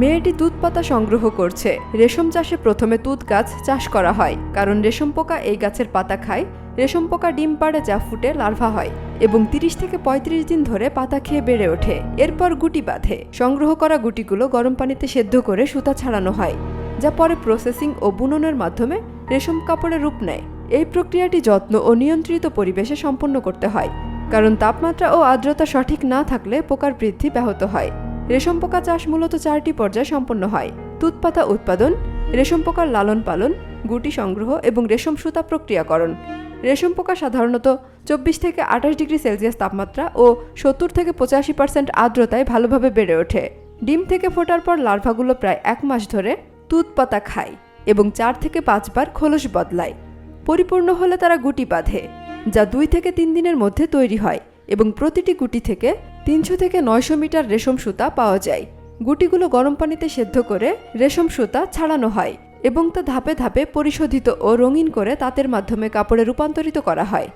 মেয়েটি তুঁত পাতা সংগ্রহ করছে। রেশম চাষে প্রথমে তুঁত গাছ চাষ করা হয়, কারণ রেশম পোকা এই গাছের পাতা খায়। রেশম পোকা ডিম পাড়ে যা ফুটে লার্ভা হয় এবং তিরিশ থেকে ৩৫ দিন ধরে পাতা খেয়ে বেড়ে ওঠে। এরপর গুটি বাঁধে। সংগ্রহ করা গুটিগুলো গরম পানিতে সেদ্ধ করে সুতা ছাড়ানো হয়, যা পরে প্রসেসিং ও বুননের মাধ্যমে রেশম কাপড়ে রূপ নেয়। এই প্রক্রিয়াটি যত্ন ও নিয়ন্ত্রিত পরিবেশে সম্পন্ন করতে হয়, কারণ তাপমাত্রা ও আর্দ্রতা সঠিক না থাকলে পোকার বৃদ্ধি ব্যাহত হয়। রেশম পোকা চাষ মূলত চারটি পর্যায়ে সম্পন্ন হয়। তুৎপাতা উৎপাদন, রেশম পোকার লালন পালন, গুটি সংগ্রহ এবং রেশম সুতা প্রক্রিয়াকরণ। রেশম পোকা সাধারণত চব্বিশ থেকে আঠাশ ডিগ্রি সেলসিয়াস তাপমাত্রা ও সত্তর থেকে পঁচাশি পার্সেন্ট আর্দ্রতায় ভালোভাবে বেড়ে ওঠে। ডিম থেকে ফোটার পর লার্ভাগুলো প্রায় এক মাস ধরে তুত পাতা খায় এবং চার থেকে পাঁচবার খোলস বদলায়। পরিপূর্ণ হলে তারা গুটি বাঁধে, যা দুই থেকে তিন দিনের মধ্যে তৈরি হয় এবং প্রতিটি গুটি থেকে তিনশো থেকে নয়শো মিটার রেশম সুতা পাওয়া যায়। গুটিগুলো গরম পানিতে সেদ্ধ করে রেশম সুতা ছাড়ানো হয় এবং তা ধাপে ধাপে পরিশোধিত ও রঙিন করে তাঁতের মাধ্যমে কাপড়ে রূপান্তরিত করা হয়।